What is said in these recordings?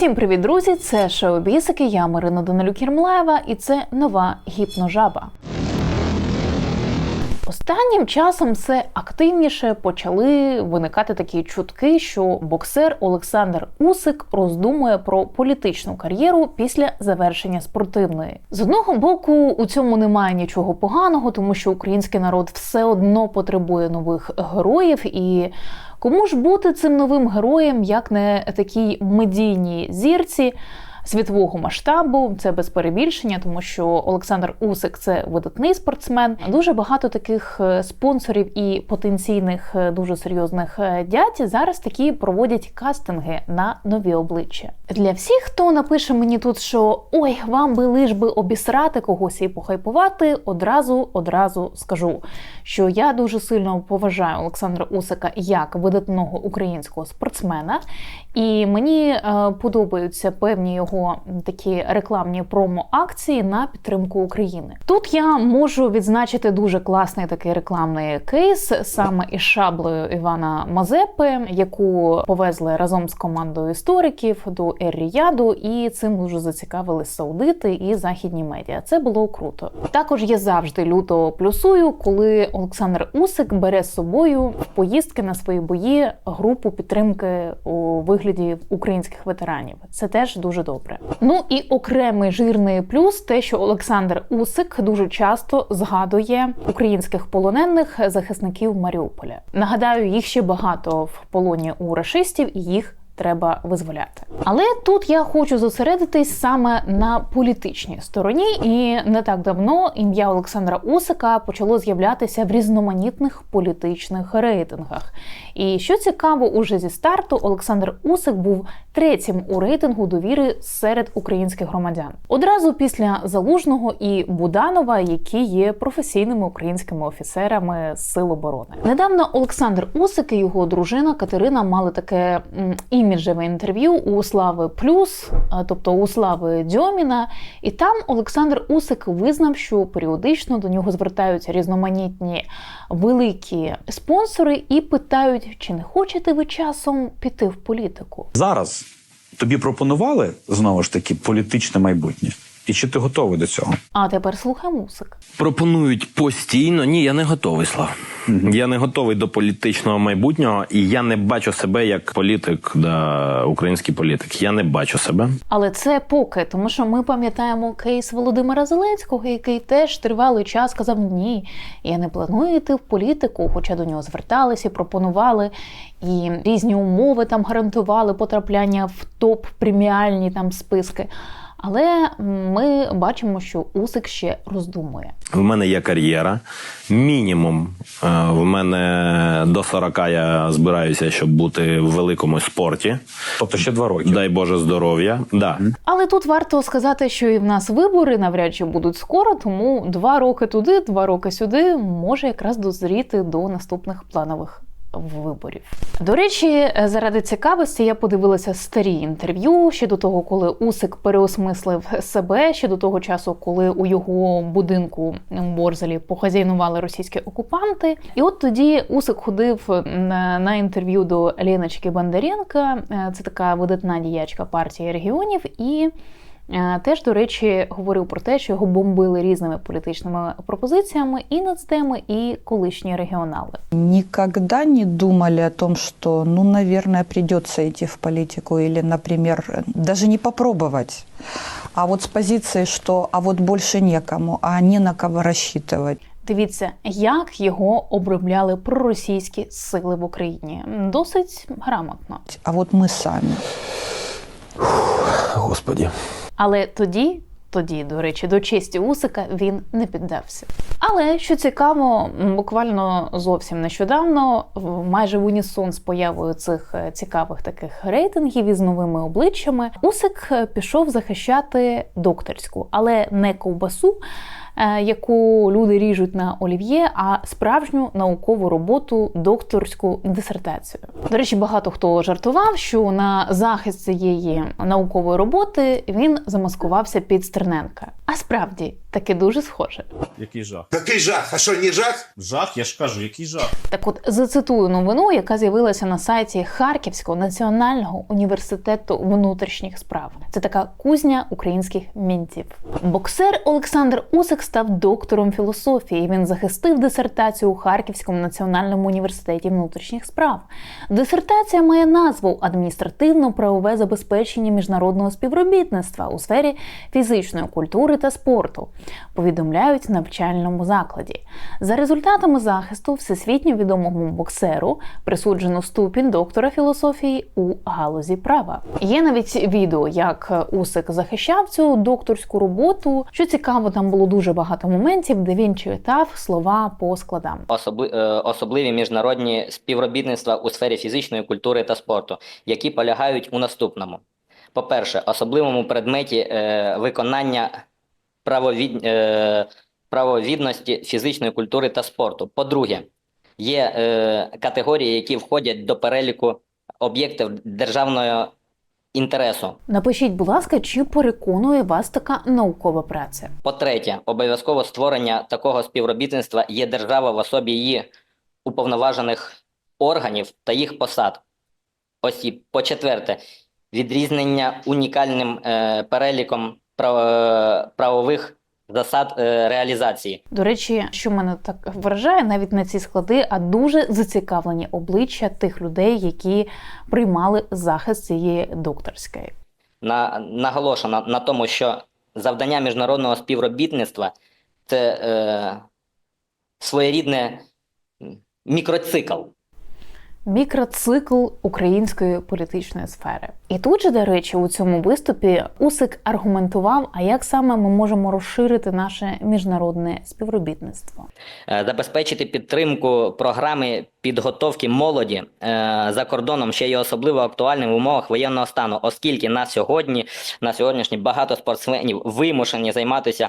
Всім привіт, друзі! Це шоу Бісики. Я Марина Данилюк-Єрмлаєва і це нова гіпножаба. Останнім часом все активніше почали виникати такі чутки, що боксер Олександр Усик роздумує про політичну кар'єру після завершення спортивної. З одного боку, у цьому немає нічого поганого, тому що український народ все одно потребує нових героїв і. Кому ж бути цим новим героєм, як не такій медійній зірці світового масштабу? Це без перебільшення, тому що Олександр Усик це видатний спортсмен. Дуже багато таких е, спонсорів і потенційних е, дуже серйозних е, дядь зараз такі проводять кастинги на нові обличчя. Для всіх, хто напише мені тут, що ой, вам би лиш би обісрати когось і похайпувати, одразу одразу скажу, що я дуже сильно поважаю Олександра Усика як видатного українського спортсмена, і мені е, подобаються певні його такі рекламні промо-акції на підтримку України. Тут я можу відзначити дуже класний такий рекламний кейс саме із шаблею Івана Мазепи, яку повезли разом з командою істориків до Ер-Ріяду, і цим дуже зацікавили саудити і західні медіа. Це було круто. Також я завжди люто плюсую, коли Олександр Усик бере з собою в поїздки на свої бої групу підтримки у вигляді українських ветеранів. Це теж дуже добре. Ну і окремий жирний плюс те, що Олександр Усик дуже часто згадує українських полонених захисників Маріуполя. Нагадаю, їх ще багато в полоні у рашистів, і їх треба визволяти. Але тут я хочу зосередитись саме на політичній стороні, і не так давно ім'я Олександра Усика почало з'являтися в різноманітних політичних рейтингах. І що цікаво, уже зі старту Олександр Усик був третім у рейтингу довіри серед українських громадян. Одразу після Залужного і Буданова, які є професійними українськими офіцерами Сил оборони. Недавно Олександр Усик і його дружина Катерина мали таке м, іміджеве інтерв'ю у Слави Плюс, тобто у Слави Дьоміна. І там Олександр Усик визнав, що періодично до нього звертаються різноманітні великі спонсори і питають, чи не хочете ви часом піти в політику. Зараз тобі пропонували знову ж таки політичне майбутнє. І чи ти готовий до цього? А тепер слухай музик. Пропонують постійно. Ні, я не готовий, Слав. Я не готовий до політичного майбутнього, і я не бачу себе як політик, да, український політик. Я не бачу себе. Але це поки, тому що ми пам'ятаємо кейс Володимира Зеленського, який теж тривалий час казав: ні, я не планую йти в політику, хоча до нього зверталися, пропонували і різні умови там гарантували потрапляння в топ преміальні там списки. Але ми бачимо, що Усик ще роздумує. В мене є кар'єра. Мінімум е, в мене до 40 я збираюся, щоб бути в великому спорті. Тобто ще два роки. Дай Боже здоров'я. Да. Але тут варто сказати, що і в нас вибори навряд чи будуть скоро, тому два роки туди, два роки сюди може якраз дозріти до наступних планових. Виборів до речі, заради цікавості я подивилася старі інтерв'ю ще до того, коли Усик переосмислив себе ще до того часу, коли у його будинку в Борзелі похазяйнували російські окупанти. І от тоді Усик ходив на, на інтерв'ю до Леночки Бондаренка. Це така видатна діячка партії регіонів і. Теж, до речі, говорив про те, що його бомбили різними політичними пропозиціями і нацдеми, і колишні регіонали. Никогда не думали о том, что, ну, наверное, придется идти в политику или, например, даже не попробовать. А вот с позиции, что а вот больше некому, а не на кого рассчитывать. Дивіться, як його обробляли проросійські сили в Україні. Досить грамотно. А вот мы сами. Господі. Але тоді, тоді, до речі, до честі Усика він не піддався. Але що цікаво, буквально зовсім нещодавно, майже в унісон з появою цих е, цікавих таких рейтингів із новими обличчями, Усик е, пішов захищати докторську, але не ковбасу. Е, Яку люди ріжуть на олів'є, а справжню наукову роботу, докторську дисертацію. До речі, багато хто жартував, що на захист цієї наукової роботи він замаскувався під Стерненка. А справді таки дуже схоже. Який жах. Який жах? А що, не жах? Жах, я ж кажу, який жах. Так от зацитую новину, яка з'явилася на сайті Харківського національного університету внутрішніх справ. Це така кузня українських мінтів. Боксер Олександр Усик став доктором філософії. Він захистив дисертацію у Харківському національному університеті внутрішніх справ. Дисертація має назву адміністративно-правове забезпечення міжнародного співробітництва у сфері фізичної культури та спорту. Повідомляють в навчальному закладі. За результатами захисту всесвітньо відомому боксеру присуджено ступінь доктора філософії у галузі права. Є навіть відео, як Усик захищав цю докторську роботу. Що цікаво, там було дуже багато моментів, де він читав слова по складам. особи- е, особливі міжнародні співробітництва у сфері фізичної культури та спорту, які полягають у наступному: по-перше, особливому предметі е, виконання правовід, е, правовідності фізичної культури та спорту. По-друге, є е, категорії, які входять до переліку об'єктів державного інтересу. Напишіть, будь ласка, чи переконує вас така наукова праця? По-третє, обов'язково створення такого співробітництва є держава в особі її уповноважених органів та їх посад. Осіб. По-четверте, відрізнення унікальним е, переліком прав- правових засад е, реалізації. До речі, що мене так вражає, навіть на ці склади, а дуже зацікавлені обличчя тих людей, які приймали захист цієї докторської. На, наголошено на тому, що завдання міжнародного співробітництва це е, своєрідне мікроцикл. Мікроцикл української політичної сфери. І тут же, до речі, у цьому виступі Усик аргументував, а як саме ми можемо розширити наше міжнародне співробітництво. Е, забезпечити підтримку програми підготовки молоді е, за кордоном ще є особливо актуальним в умовах воєнного стану, оскільки на сьогодні, на сьогоднішній багато спортсменів вимушені займатися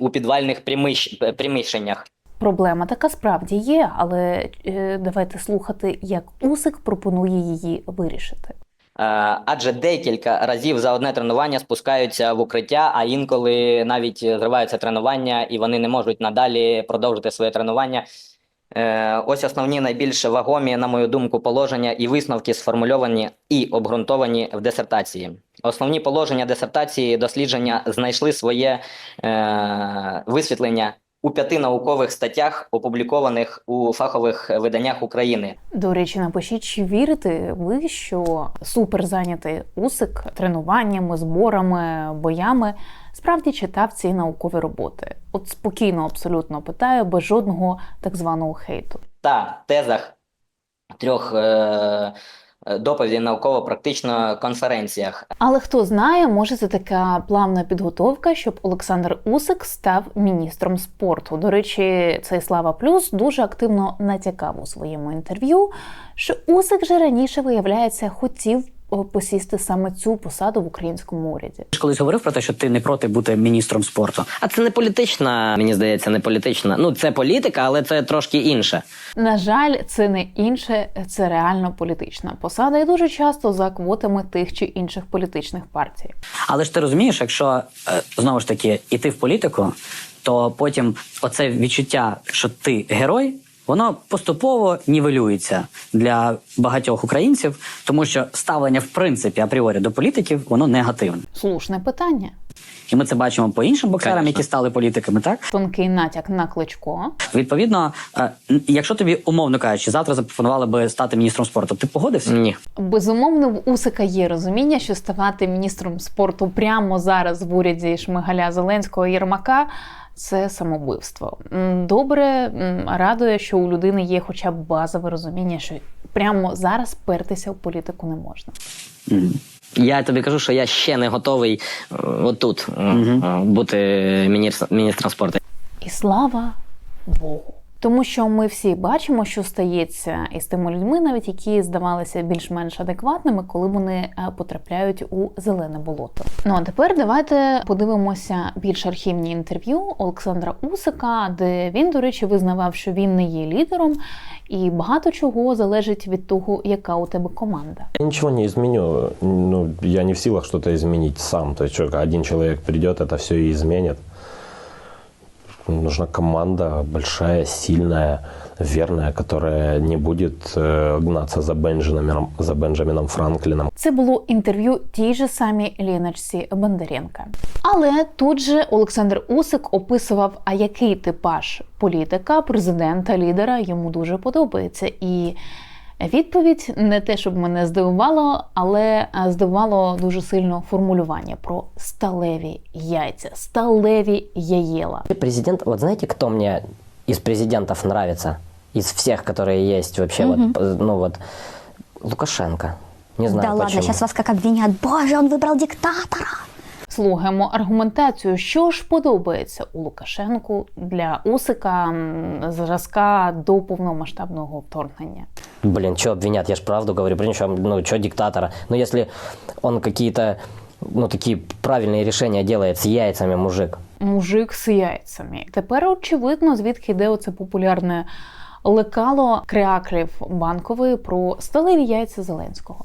у, підвальних приміщ- приміщеннях. Проблема така справді є, але е, давайте слухати, як Усик пропонує її вирішити. Е, Адже декілька разів за одне тренування спускаються в укриття, а інколи навіть зриваються тренування і вони не можуть надалі продовжити своє тренування. Е, Ось основні найбільш вагомі, на мою думку, положення і висновки сформульовані і обґрунтовані в дисертації. Основні положення дисертації дослідження знайшли своє е, висвітлення у п'яти наукових статтях, опублікованих у фахових виданнях України. До речі, напишіть, чи вірите ви, що суперзайнятий Усик тренуваннями, зборами, боями справді читав ці наукові роботи? От спокійно, абсолютно питаю, без жодного так званого хейту. та тезах трьох е, е, доповідей науково-практично конференціях. Але хто знає, може це така плавна підготовка, щоб Олександр Усик став міністром спорту. До речі, цей Слава Плюс дуже активно натякав у своєму інтерв'ю, що Усик же раніше виявляється хотів посісти саме цю посаду в українському уряді. Ти ж колись говорив про те, що ти не проти бути міністром спорту. А це не політична, мені здається, не політична. Ну, це політика, але це трошки інше. На жаль, це не інше, це реально політична посада, і дуже часто за квотами тих чи інших політичних партій. Але ж ти розумієш, якщо е, знову ж таки іти в політику, то потім оце відчуття, що ти герой. Воно поступово нівелюється для багатьох українців, тому що ставлення в принципі апріорі до політиків воно негативне. Слушне питання. І ми це бачимо по іншим боксерам, Конечно. які стали політиками. Так Тонкий натяк на кличко. відповідно, е, якщо тобі умовно кажучи, завтра запропонували би стати міністром спорту, ти погодився? Ні. Безумовно, в Усика є розуміння, що ставати міністром спорту прямо зараз в уряді Шмигаля Зеленського Єрмака це самобивство. Добре радує, що у людини є хоча б базове розуміння, що прямо зараз пертися в політику не можна. Я тобі кажу, що я ще не готовий е, отут е, бути міністр- міністром спорту. І слава Богу. Тому що ми всі бачимо, що стається із тими людьми, навіть які здавалися більш-менш адекватними, коли вони е, потрапляють у зелене болото. Ну а тепер давайте подивимося більш архівні інтерв'ю Олександра Усика, де він, до речі, визнавав, що він не є лідером, і багато чого залежить від того, яка у тебе команда. Я ничего не изменю. Ну, я не в силах что-то изменить сам. То что, один человек придет, это все и изменит. Нужна команда большая, сильная, верная, которая не будет э, гнаться за Бенджамином, за Бенджамином Франклином. Це було інтерв'ю тій же самій Ліночці Бондаренка. Але тут же Олександр Усик описував, а який типаж політика, президента, лідера йому дуже подобається. І відповідь не те, щоб мене здивувало, але е, здивувало дуже сильно формулювання про сталеві яйця, сталеві яєла. Президент, вот знаете, кто мне из президентов нравится? Из всех, которые есть вообще, вот, п- ну вот, Лукашенко. Не знаю да ладно, сейчас вас как обвинят. Боже, он выбрал диктатора. Слухаємо аргументацію, що ж подобається у Лукашенку для Усика зразка до повномасштабного вторгнення. Блин, что обвинят? Я ж правду говорю, причем, ну, что диктатора? Ну, если он какие-то, ну, такие правильные решения делает с яйцами, мужик. Мужик з яйцями. Тепер очевидно, звідки йде оце популярне лекало кряклів банкової про сталеві яйця Зеленського.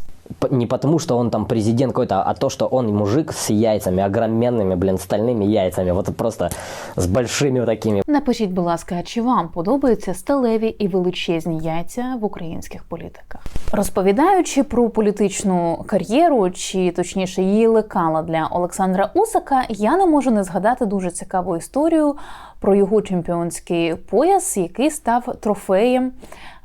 Не потому, что он там президент какой-то, а то, что он мужик с яйцами, огроменными, блин, стальными яйцами. Вот просто с большими такими. Напишіть, будь ласка, чи вам подобаються сталеві і величезні яйця в українських політиках? Розповідаючи про політичну кар'єру, чи точніше її лекала для Олександра Усика, я не можу не згадати дуже цікаву історію про його чемпіонський пояс, який став трофеєм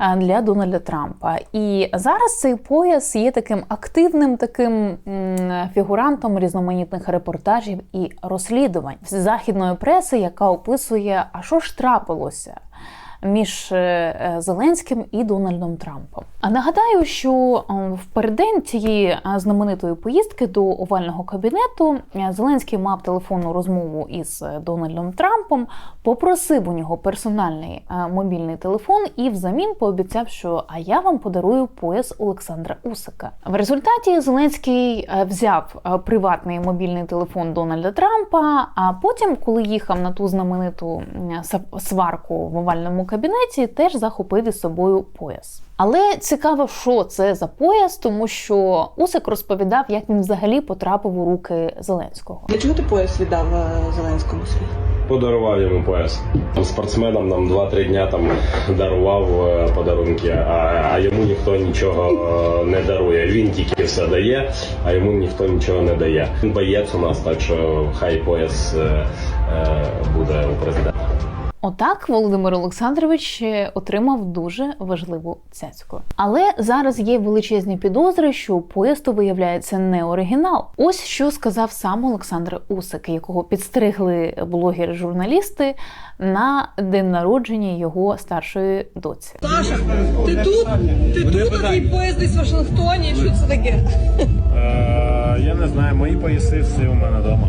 е, для Дональда Трампа. І зараз цей пояс є таким активним таким фігурантом різноманітних репортажів і розслідувань західної преси, яка описує, а що ж трапилося. Між е, е, Зеленським і Дональдом Трампом. А нагадаю, що е, в переддень цієї знаменитої поїздки до овального кабінету Зеленський мав телефонну розмову із Дональдом Трампом, попросив у нього персональний мобільний телефон і взамін пообіцяв, що а я вам подарую пояс Олександра Усика. В результаті Зеленський взяв приватний мобільний телефон Дональда Трампа. А потім, коли їхав на ту знамениту сварку в овальному кабінеті, теж захопив із собою пояс. Але цікаво, що це за пояс, тому що Усик розповідав, як він взагалі потрапив у руки Зеленського. Для чого ти пояс віддав е, Зеленському свій? Подарував йому пояс. Спортсменам нам 2-3 дня там дарував е, подарунки, а, а йому ніхто нічого е, не дарує. Він тільки все дає, а йому ніхто нічого не дає. Він боєць у нас, так що хай пояс е, е, буде у президента. Отак Володимир Олександрович е, отримав дуже важливу цяцьку. Але зараз є величезні підозри, що поїзд виявляється не оригінал. Ось що сказав сам Олександр Усик, якого підстригли блогери-журналісти на день народження його старшої доці. Саша, ти тут? Ти тут, твій поїзд десь в Вашингтоні? Що це таке? Е, я не знаю, мої пояси всі у мене вдома.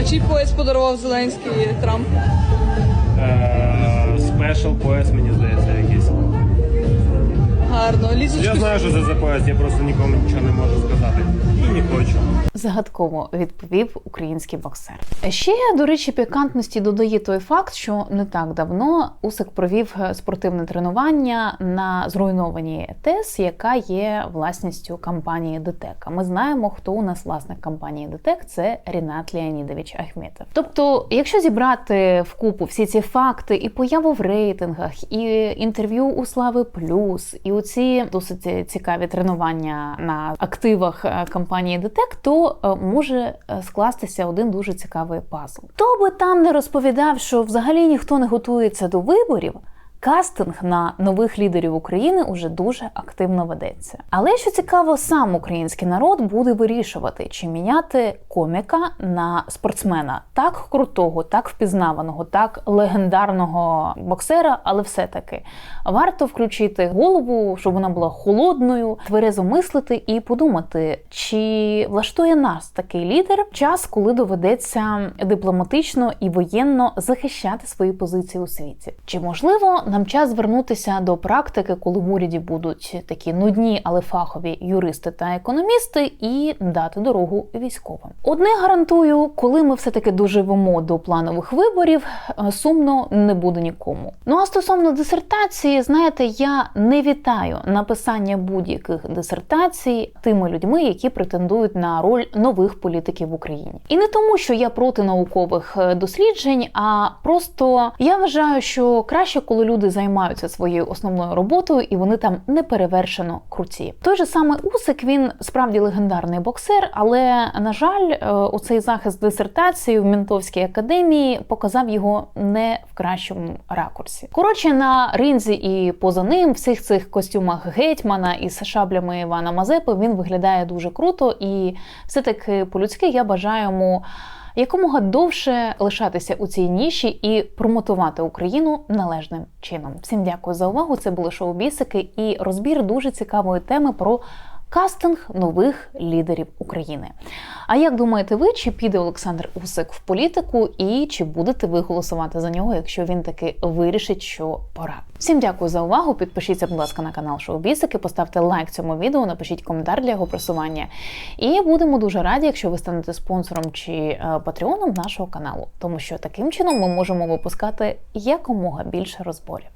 А чий поїзд подарував Зеленський Трамп? Спешл пояс, мені здається, якийсь. Гарно. Лізочку. що це за пояс, я просто нікому нічого не можу сказати. Не хочу. Загадково відповів український боксер. Ще до речі, пікантності додає той факт, що не так давно Усик провів спортивне тренування на зруйнованій ЕТЕС, яка є власністю компанії ДТЕК. Ми знаємо, хто у нас власник компанії ДТЕК це Рінат Леонідович Ахметов. Тобто, якщо зібрати вкупу всі ці факти і появу в рейтингах, і інтерв'ю у Слави Плюс, і оці досить цікаві тренування на активах е, компанії ДТЕК, то е, може е, скластися один дуже цікавий пазл. Хто би там не розповідав, що взагалі ніхто не готується до виборів. Кастинг на нових лідерів України уже дуже активно ведеться. Але що цікаво, сам український народ буде вирішувати, чи міняти коміка на спортсмена. Так крутого, так впізнаваного, так легендарного боксера, але все-таки. Варто включити голову, щоб вона була холодною, тверезо мислити і подумати, чи влаштує нас такий лідер час, коли доведеться дипломатично і воєнно захищати свої позиції у світі, чи можливо нам час звернутися до практики, коли в уряді будуть такі нудні, але фахові юристи та економісти, і дати дорогу військовим. Одне гарантую, коли ми все таки доживемо до планових виборів, е, сумно не буде нікому. Ну а стосовно дисертації, знаєте, я не вітаю написання будь-яких дисертацій тими людьми, які претендують на роль нових політиків в Україні. І не тому, що я проти наукових е, досліджень, а просто я вважаю, що краще, коли люди займаються своєю основною роботою і вони там не перевершено круті. Той же саме Усик він справді легендарний боксер, але на жаль, е, оцей захист дисертації в Мінтовській академії показав його не в кращому ракурсі. Коротше, на ринзі і поза ним, всіх цих костюмах гетьмана із шаблями Івана Мазепи він виглядає дуже круто, і все таки по-людськи я бажаю йому якомога довше лишатися у цій ніші і промотувати Україну належним чином. Всім дякую за увагу. Це були шоу Бісики і розбір дуже цікавої теми про. Кастинг нових лідерів України. А як думаєте ви, чи піде Олександр Усик в політику, і чи будете ви голосувати за нього, якщо він таки вирішить, що пора? Всім дякую за увагу. Підпишіться, будь ласка, на канал Шоу Бісики, поставте лайк цьому відео, напишіть коментар для його просування. І будемо дуже раді, якщо ви станете спонсором чи е, патреоном нашого каналу, тому що таким чином ми можемо випускати якомога більше розборів.